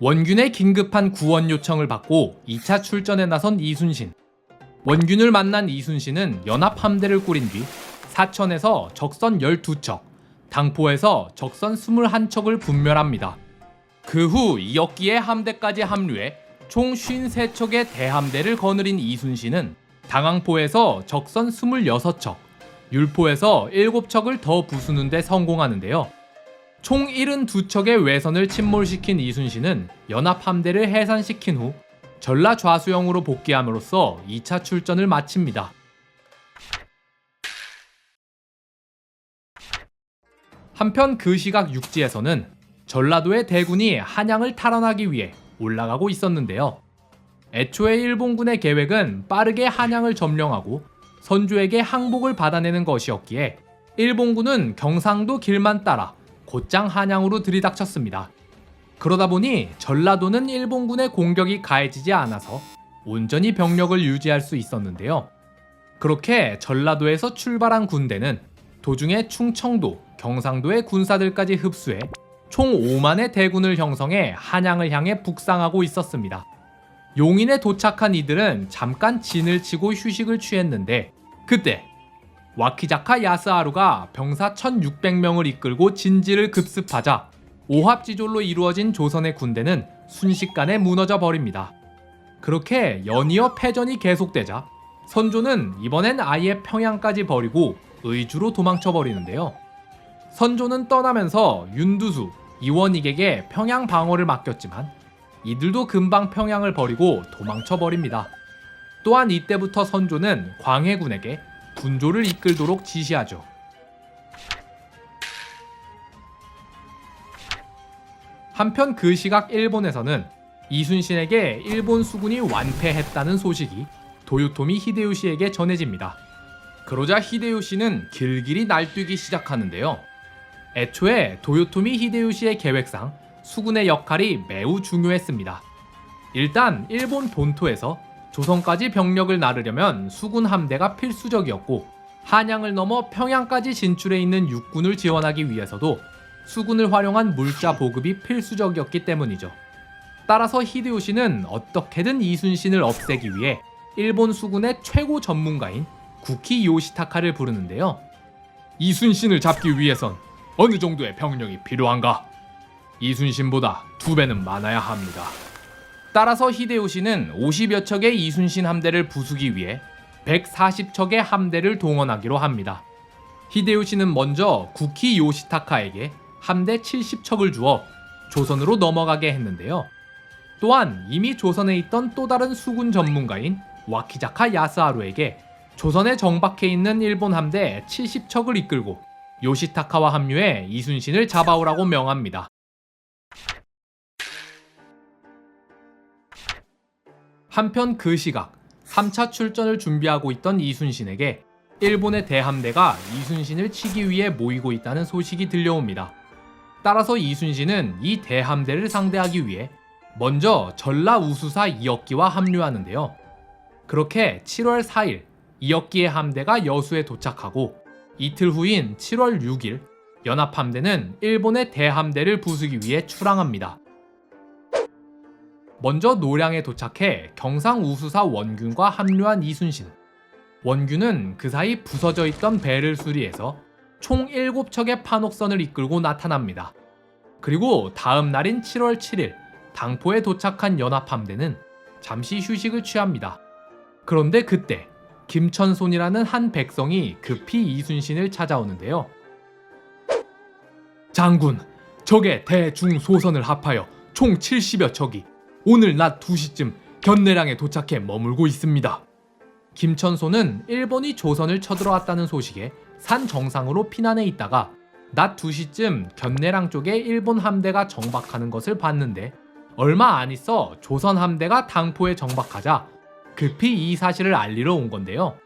원균의 긴급한 구원 요청을 받고 2차 출전에 나선 이순신. 원균을 만난 이순신은 연합 함대를 꾸린 뒤 사천에서 적선 12척, 당포에서 적선 21척을 분멸합니다. 그 후 이역기의 함대까지 합류해 총 53척의 대함대를 거느린 이순신은 당항포에서 적선 26척, 율포에서 7척을 더 부수는 데 성공하는데요. 총 72척의 외선을 침몰시킨 이순신은 연합 함대를 해산시킨 후 전라 좌수영으로 복귀함으로써 2차 출전을 마칩니다. 한편 그 시각 육지에서는 전라도의 대군이 한양을 탈환하기 위해 올라가고 있었는데요. 애초에 일본군의 계획은 빠르게 한양을 점령하고 선조에게 항복을 받아내는 것이었기에 일본군은 경상도 길만 따라 곧장 한양으로 들이닥쳤습니다. 그러다 보니 전라도는 일본군의 공격이 가해지지 않아서 온전히 병력을 유지할 수 있었는데요. 그렇게 전라도에서 출발한 군대는 도중에 충청도, 경상도의 군사들까지 흡수해 총 5만의 대군을 형성해 한양을 향해 북상하고 있었습니다. 용인에 도착한 이들은 잠깐 진을 치고 휴식을 취했는데 그때 와키자카 야스하루가 병사 1600명을 이끌고 진지를 급습하자 오합지졸로 이루어진 조선의 군대는 순식간에 무너져 버립니다. 그렇게 연이어 패전이 계속되자 선조는 이번엔 아예 평양까지 버리고 의주로 도망쳐 버리는데요. 선조는 떠나면서 윤두수, 이원익에게 평양 방어를 맡겼지만 이들도 금방 평양을 버리고 도망쳐 버립니다. 또한 이때부터 선조는 광해군에게 군조를 이끌도록 지시하죠. 한편 그 시각 일본에서는 이순신에게 일본 수군이 완패했다는 소식이 도요토미 히데요시에게 전해집니다. 그러자 히데요시는 길길이 날뛰기 시작하는데요. 애초에 도요토미 히데요시의 계획상 수군의 역할이 매우 중요했습니다. 일단 일본 본토에서 조선까지 병력을 나르려면 수군 함대가 필수적이었고 한양을 넘어 평양까지 진출해 있는 육군을 지원하기 위해서도 수군을 활용한 물자 보급이 필수적이었기 때문이죠. 따라서 히데요시는 어떻게든 이순신을 없애기 위해 일본 수군의 최고 전문가인 구키 요시타카를 부르는데요. 이순신을 잡기 위해선 어느 정도의 병력이 필요한가? 이순신보다 두 배는 많아야 합니다. 따라서 히데요시는 50여 척의 이순신 함대를 부수기 위해 140척의 함대를 동원하기로 합니다. 히데요시는 먼저 구키 요시타카에게 함대 70척을 주어 조선으로 넘어가게 했는데요. 또한 이미 조선에 있던 또 다른 수군 전문가인 와키자카 야스하루에게 조선에 정박해 있는 일본 함대 70척을 이끌고 요시타카와 합류해 이순신을 잡아오라고 명합니다. 한편 그 시각 3차 출전을 준비하고 있던 이순신에게 일본의 대함대가 이순신을 치기 위해 모이고 있다는 소식이 들려옵니다. 따라서 이순신은 이 대함대를 상대하기 위해 먼저 전라 우수사 이역기와 합류하는데요. 그렇게 7월 4일 이역기의 함대가 여수에 도착하고 이틀 후인 7월 6일 연합함대는 일본의 대함대를 부수기 위해 출항합니다. 먼저 노량에 도착해 경상 우수사 원균과 합류한 이순신. 원균은 그 사이 부서져 있던 배를 수리해서 총 7척의 판옥선을 이끌고 나타납니다. 그리고 다음 날인 7월 7일 당포에 도착한 연합함대는 잠시 휴식을 취합니다. 그런데 그때 김천손이라는 한 백성이 급히 이순신을 찾아오는데요. 장군, 적의 대중소선을 합하여 총 70여 척이 오늘 낮 2시쯤 견내량에 도착해 머물고 있습니다. 김천소는 일본이 조선을 쳐들어왔다는 소식에 산 정상으로 피난해 있다가 낮 2시쯤 견내랑 쪽에 일본 함대가 정박하는 것을 봤는데 얼마 안 있어 조선 함대가 당포에 정박하자 급히 이 사실을 알리러 온 건데요.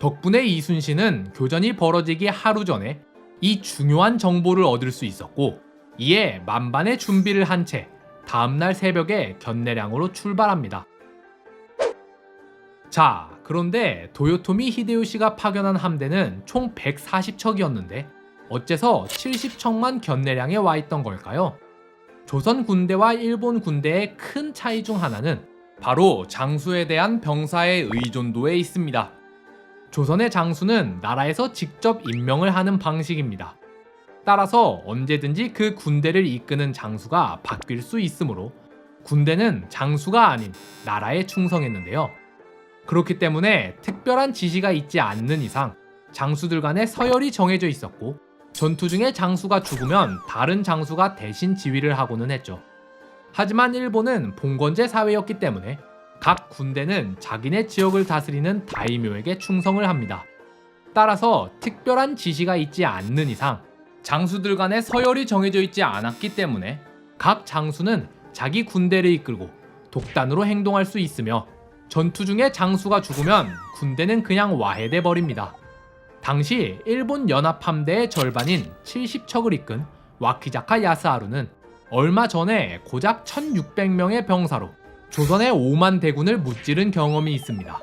덕분에 이순신은 교전이 벌어지기 하루 전에 이 중요한 정보를 얻을 수 있었고 이에 만반의 준비를 한 채 다음날 새벽에 견내량으로 출발합니다. 자, 그런데 도요토미 히데요시가 파견한 함대는 총 140척이었는데 어째서 70척만 견내량에 와 있던 걸까요? 조선 군대와 일본 군대의 큰 차이 중 하나는 바로 장수에 대한 병사의 의존도에 있습니다. 조선의 장수는 나라에서 직접 임명을 하는 방식입니다. 따라서 언제든지 그 군대를 이끄는 장수가 바뀔 수 있으므로 군대는 장수가 아닌 나라에 충성했는데요. 그렇기 때문에 특별한 지시가 있지 않는 이상 장수들 간의 서열이 정해져 있었고 전투 중에 장수가 죽으면 다른 장수가 대신 지휘를 하고는 했죠. 하지만 일본은 봉건제 사회였기 때문에 각 군대는 자기네 지역을 다스리는 다이묘에게 충성을 합니다. 따라서 특별한 지시가 있지 않는 이상 장수들 간의 서열이 정해져 있지 않았기 때문에 각 장수는 자기 군대를 이끌고 독단으로 행동할 수 있으며 전투 중에 장수가 죽으면 군대는 그냥 와해돼 버립니다. 당시 일본 연합 함대의 절반인 70척을 이끈 와키자카 야스하루는 얼마 전에 고작 1600명의 병사로 조선의 5만 대군을 무찌른 경험이 있습니다.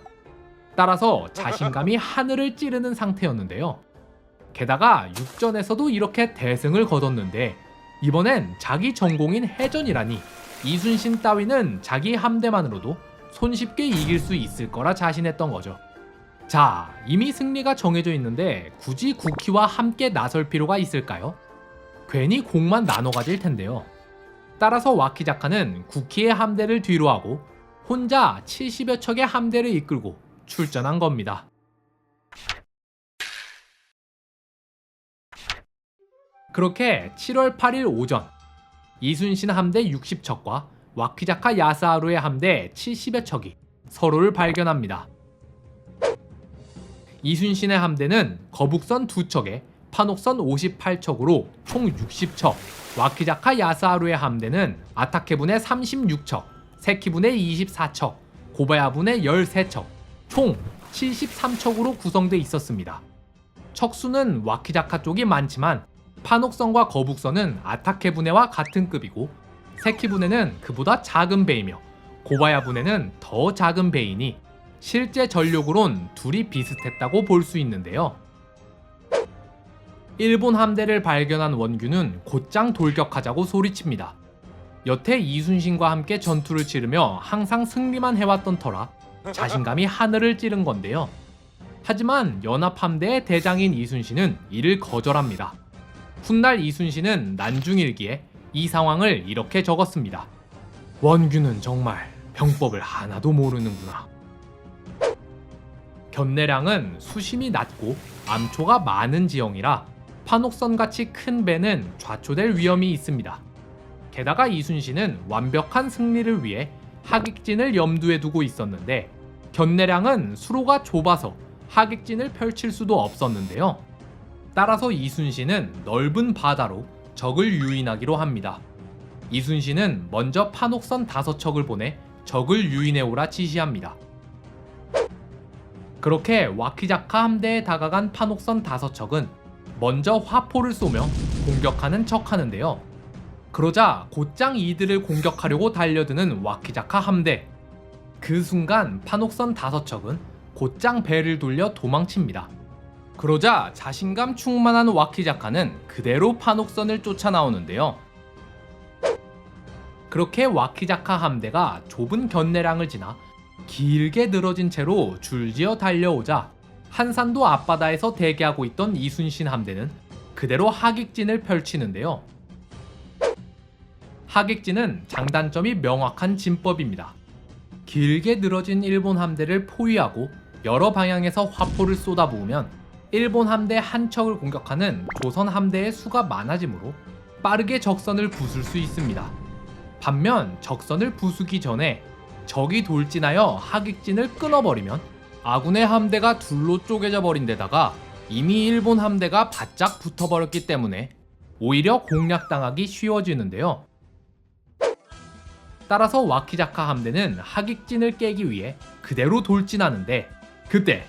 따라서 자신감이 하늘을 찌르는 상태였는데요. 게다가 육전에서도 이렇게 대승을 거뒀는데 이번엔 자기 전공인 해전이라니 이순신 따위는 자기 함대만으로도 손쉽게 이길 수 있을 거라 자신했던 거죠. 자, 이미 승리가 정해져 있는데 굳이 국희와 함께 나설 필요가 있을까요? 괜히 공만 나눠 가질 텐데요. 따라서 와키자카는 국희의 함대를 뒤로하고 혼자 70여 척의 함대를 이끌고 출전한 겁니다. 그렇게 7월 8일 오전 이순신 함대 60척과 와키자카 야스하루의 함대 70여 척이 서로를 발견합니다. 이순신의 함대는 거북선 2척에 판옥선 58척으로 총 60척, 와키자카 야스하루의 함대는 아타케분의 36척, 세키분의 24척, 고바야분의 13척, 총 73척으로 구성돼 있었습니다. 척수는 와키자카 쪽이 많지만 판옥선과 거북선은 아타케 분해와 같은 급이고 세키 분해는 그보다 작은 배이며 고바야 분해는 더 작은 배이니 실제 전력으론 둘이 비슷했다고 볼 수 있는데요. 일본 함대를 발견한 원규는 곧장 돌격하자고 소리칩니다. 여태 이순신과 함께 전투를 치르며 항상 승리만 해왔던 터라 자신감이 하늘을 찌른 건데요. 하지만 연합함대의 대장인 이순신은 이를 거절합니다. 훗날 이순신은 난중일기에 이 상황을 이렇게 적었습니다. 원규는 정말 병법을 하나도 모르는구나. 견내량은 수심이 낮고 암초가 많은 지형이라 판옥선 같이 큰 배는 좌초될 위험이 있습니다. 게다가 이순신은 완벽한 승리를 위해 하객진을 염두에 두고 있었는데 견내량은 수로가 좁아서 하객진을 펼칠 수도 없었는데요. 따라서 이순신은 넓은 바다로 적을 유인하기로 합니다. 이순신은 먼저 판옥선 다섯 척을 보내 적을 유인해 오라 지시합니다. 그렇게 와키자카 함대에 다가간 판옥선 다섯 척은 먼저 화포를 쏘며 공격하는 척 하는데요. 그러자 곧장 이들을 공격하려고 달려드는 와키자카 함대. 그 순간 판옥선 다섯 척은 곧장 배를 돌려 도망칩니다. 그러자 자신감 충만한 와키자카는 그대로 판옥선을 쫓아 나오는데요. 그렇게 와키자카 함대가 좁은 견내량을 지나 길게 늘어진 채로 줄지어 달려오자 한산도 앞바다에서 대기하고 있던 이순신 함대는 그대로 하객진을 펼치는데요. 하객진은 장단점이 명확한 진법입니다. 길게 늘어진 일본 함대를 포위하고 여러 방향에서 화포를 쏟아부으면 일본 함대 한 척을 공격하는 조선 함대의 수가 많아지므로 빠르게 적선을 부술 수 있습니다. 반면 적선을 부수기 전에 적이 돌진하여 하객진을 끊어버리면 아군의 함대가 둘로 쪼개져 버린 데다가 이미 일본 함대가 바짝 붙어버렸기 때문에 오히려 공략당하기 쉬워지는데요. 따라서 와키자카 함대는 하객진을 깨기 위해 그대로 돌진하는데 그때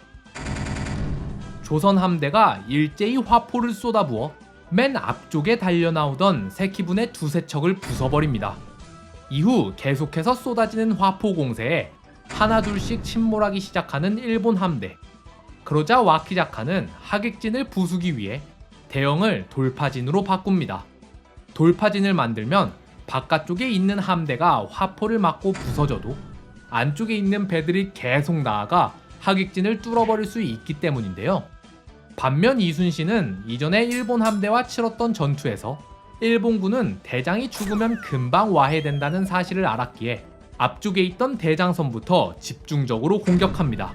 조선 함대가 일제히 화포를 쏟아부어 맨 앞쪽에 달려나오던 세키분의 두세 척을 부숴버립니다. 이후 계속해서 쏟아지는 화포 공세에 하나둘씩 침몰하기 시작하는 일본 함대. 그러자 와키자카는 하객진을 부수기 위해 대형을 돌파진으로 바꿉니다. 돌파진을 만들면 바깥쪽에 있는 함대가 화포를 맞고 부서져도 안쪽에 있는 배들이 계속 나아가 하객진을 뚫어버릴 수 있기 때문인데요. 반면 이순신은 이전에 일본 함대와 치렀던 전투에서 일본군은 대장이 죽으면 금방 와해된다는 사실을 알았기에 앞쪽에 있던 대장선부터 집중적으로 공격합니다.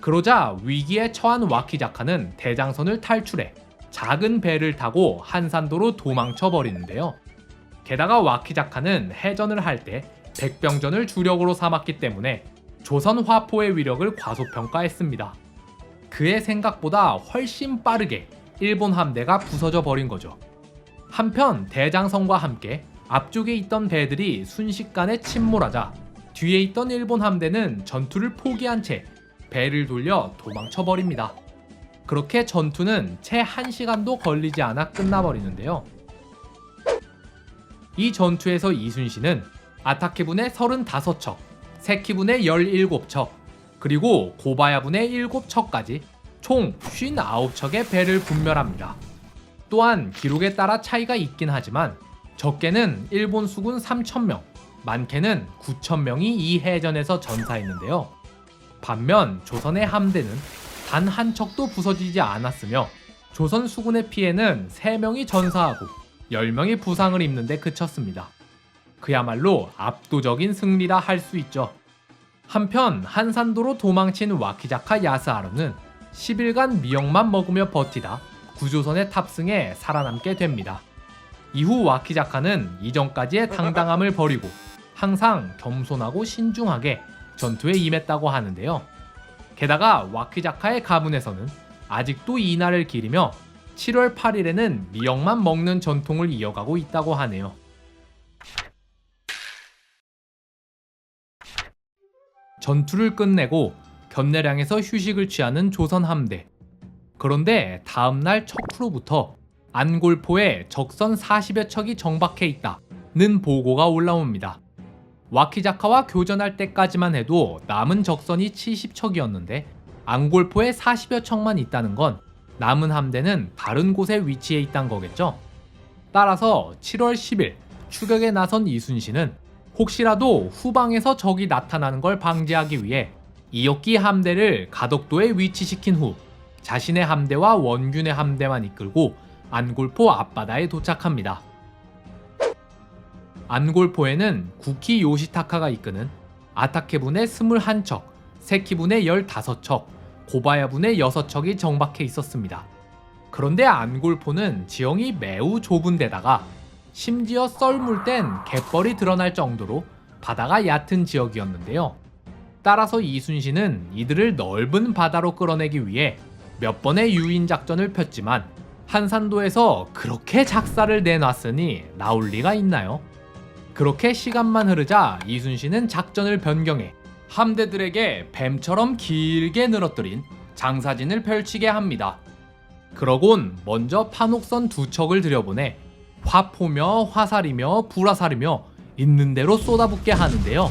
그러자 위기에 처한 와키자카는 대장선을 탈출해 작은 배를 타고 한산도로 도망쳐 버리는데요. 게다가 와키자카는 해전을 할 때 백병전을 주력으로 삼았기 때문에 조선 화포의 위력을 과소평가했습니다. 그의 생각보다 훨씬 빠르게 일본 함대가 부서져 버린 거죠. 한편 대장성과 함께 앞쪽에 있던 배들이 순식간에 침몰하자 뒤에 있던 일본 함대는 전투를 포기한 채 배를 돌려 도망쳐 버립니다. 그렇게 전투는 채 1시간도 걸리지 않아 끝나버리는데요. 이 전투에서 이순신은 아타케분의 35척, 세키분의 17척, 그리고 고바야분의 7척까지 총 59척의 배를 분멸합니다. 또한 기록에 따라 차이가 있긴 하지만 적게는 일본 수군 3,000명, 많게는 9,000명이 이 해전에서 전사했는데요. 반면 조선의 함대는 단 한 척도 부서지지 않았으며 조선 수군의 피해는 3명이 전사하고 10명이 부상을 입는데 그쳤습니다. 그야말로 압도적인 승리라 할 수 있죠. 한편 한산도로 도망친 와키자카 야스하루는 10일간 미역만 먹으며 버티다 구조선에 탑승해 살아남게 됩니다. 이후 와키자카는 이전까지의 당당함을 버리고 항상 겸손하고 신중하게 전투에 임했다고 하는데요. 게다가 와키자카의 가문에서는 아직도 이날을 기리며 7월 8일에는 미역만 먹는 전통을 이어가고 있다고 하네요. 전투를 끝내고 견내량에서 휴식을 취하는 조선 함대. 그런데 다음날 척후로부터 안골포에 적선 40여 척이 정박해 있다는 보고가 올라옵니다. 와키자카와 교전할 때까지만 해도 남은 적선이 70척이었는데 안골포에 40여 척만 있다는 건 남은 함대는 다른 곳에 위치해 있단 거겠죠. 따라서 7월 10일 추격에 나선 이순신은 혹시라도 후방에서 적이 나타나는 걸 방지하기 위해 이역기 함대를 가덕도에 위치시킨 후 자신의 함대와 원균의 함대만 이끌고 안골포 앞바다에 도착합니다. 안골포에는 구키 요시타카가 이끄는 아타케분의 21척, 세키분의 15척, 고바야분의 6척이 정박해 있었습니다. 그런데 안골포는 지형이 매우 좁은 데다가 심지어 썰물 땐 갯벌이 드러날 정도로 바다가 얕은 지역이었는데요. 따라서 이순신은 이들을 넓은 바다로 끌어내기 위해 몇 번의 유인 작전을 폈지만 한산도에서 그렇게 작사를 내놨으니 나올 리가 있나요? 그렇게 시간만 흐르자 이순신은 작전을 변경해 함대들에게 뱀처럼 길게 늘어뜨린 장사진을 펼치게 합니다. 그러곤 먼저 판옥선 두 척을 들여보내 화포며 화살이며 불화살이며 있는 대로 쏟아붓게 하는데요.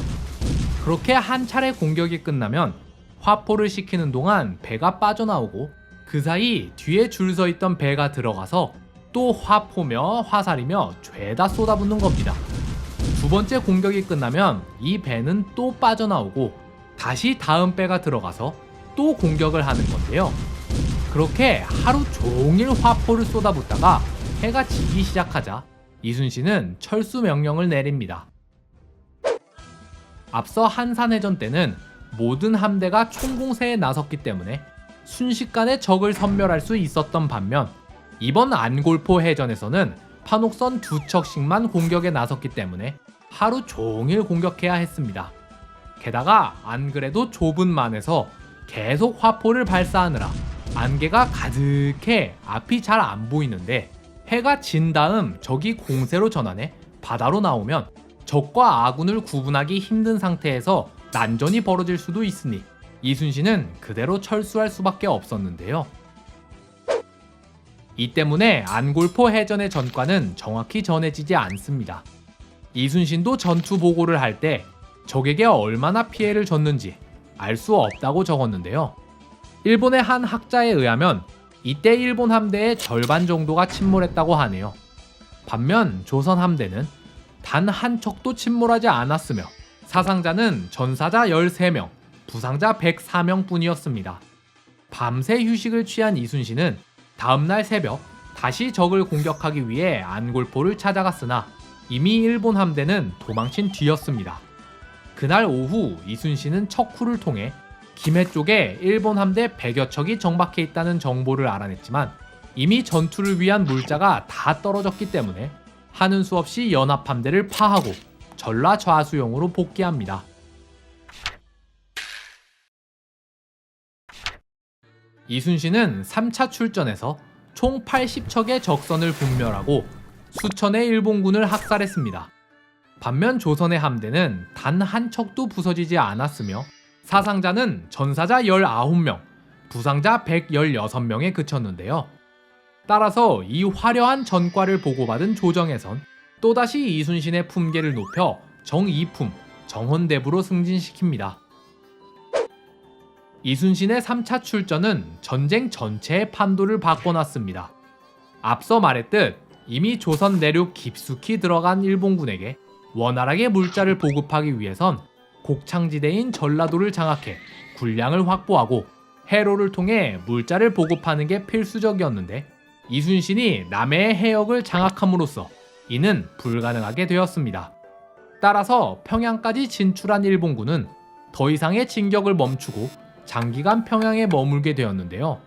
그렇게 한 차례 공격이 끝나면 화포를 시키는 동안 배가 빠져나오고 그 사이 뒤에 줄 서 있던 배가 들어가서 또 화포며 화살이며 죄다 쏟아붓는 겁니다. 두 번째 공격이 끝나면 이 배는 또 빠져나오고 다시 다음 배가 들어가서 또 공격을 하는 건데요. 그렇게 하루 종일 화포를 쏟아붓다가 해가 지기 시작하자 이순신은 철수 명령을 내립니다. 앞서 한산해전 때는 모든 함대가 총공세에 나섰기 때문에 순식간에 적을 섬멸할 수 있었던 반면 이번 안골포 해전에서는 판옥선 두 척씩만 공격에 나섰기 때문에 하루 종일 공격해야 했습니다. 게다가 안 그래도 좁은 만에서 계속 화포를 발사하느라 안개가 가득해 앞이 잘 안 보이는데 해가 진 다음 적이 공세로 전환해 바다로 나오면 적과 아군을 구분하기 힘든 상태에서 난전이 벌어질 수도 있으니 이순신은 그대로 철수할 수밖에 없었는데요. 이 때문에 안골포 해전의 전과는 정확히 전해지지 않습니다. 이순신도 전투 보고를 할 때 적에게 얼마나 피해를 줬는지 알 수 없다고 적었는데요. 일본의 한 학자에 의하면 이때 일본 함대의 절반 정도가 침몰했다고 하네요. 반면 조선 함대는 단 한 척도 침몰하지 않았으며 사상자는 전사자 13명, 부상자 104명 뿐이었습니다. 밤새 휴식을 취한 이순신은 다음날 새벽 다시 적을 공격하기 위해 안골포를 찾아갔으나 이미 일본 함대는 도망친 뒤였습니다. 그날 오후 이순신은 척후를 통해 김해 쪽에 일본 함대 100여 척이 정박해 있다는 정보를 알아냈지만 이미 전투를 위한 물자가 다 떨어졌기 때문에 하는 수 없이 연합 함대를 파하고 전라 좌수용으로 복귀합니다. 이순신은 3차 출전에서 총 80척의 적선을 분멸하고 수천의 일본군을 학살했습니다. 반면 조선의 함대는 단 한 척도 부서지지 않았으며 사상자는 전사자 19명, 부상자 116명에 그쳤는데요. 따라서 이 화려한 전과를 보고받은 조정에선 또다시 이순신의 품계를 높여 정이품, 정헌대부로 승진시킵니다. 이순신의 3차 출전은 전쟁 전체의 판도를 바꿔놨습니다. 앞서 말했듯 이미 조선 내륙 깊숙이 들어간 일본군에게 원활하게 물자를 보급하기 위해선 곡창지대인 전라도를 장악해 군량을 확보하고 해로를 통해 물자를 보급하는 게 필수적이었는데 이순신이 남해의 해역을 장악함으로써 이는 불가능하게 되었습니다. 따라서 평양까지 진출한 일본군은 더 이상의 진격을 멈추고 장기간 평양에 머물게 되었는데요.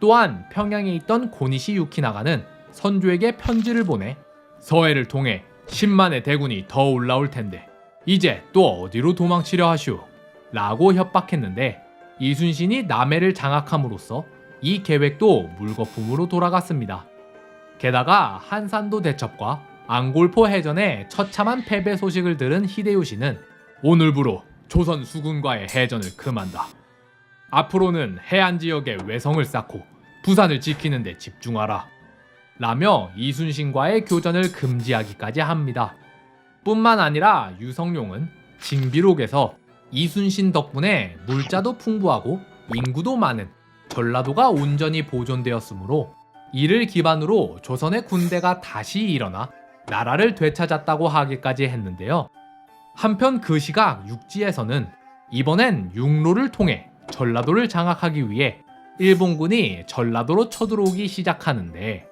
또한 평양에 있던 고니시 유키나가는 선조에게 편지를 보내 서해를 통해 10만의 대군이 더 올라올 텐데 이제 또 어디로 도망치려 하시오? 라고 협박했는데 이순신이 남해를 장악함으로써 이 계획도 물거품으로 돌아갔습니다. 게다가 한산도 대첩과 앙골포 해전의 처참한 패배 소식을 들은 히데요시는 오늘부로 조선 수군과의 해전을 금한다. 앞으로는 해안 지역에 외성을 쌓고 부산을 지키는 데 집중하라. 라며 이순신과의 교전을 금지하기까지 합니다. 뿐만 아니라 유성룡은 징비록에서 이순신 덕분에 물자도 풍부하고 인구도 많은 전라도가 온전히 보존되었으므로 이를 기반으로 조선의 군대가 다시 일어나 나라를 되찾았다고 하기까지 했는데요. 한편 그 시각 육지에서는 이번엔 육로를 통해 전라도를 장악하기 위해 일본군이 전라도로 쳐들어오기 시작하는데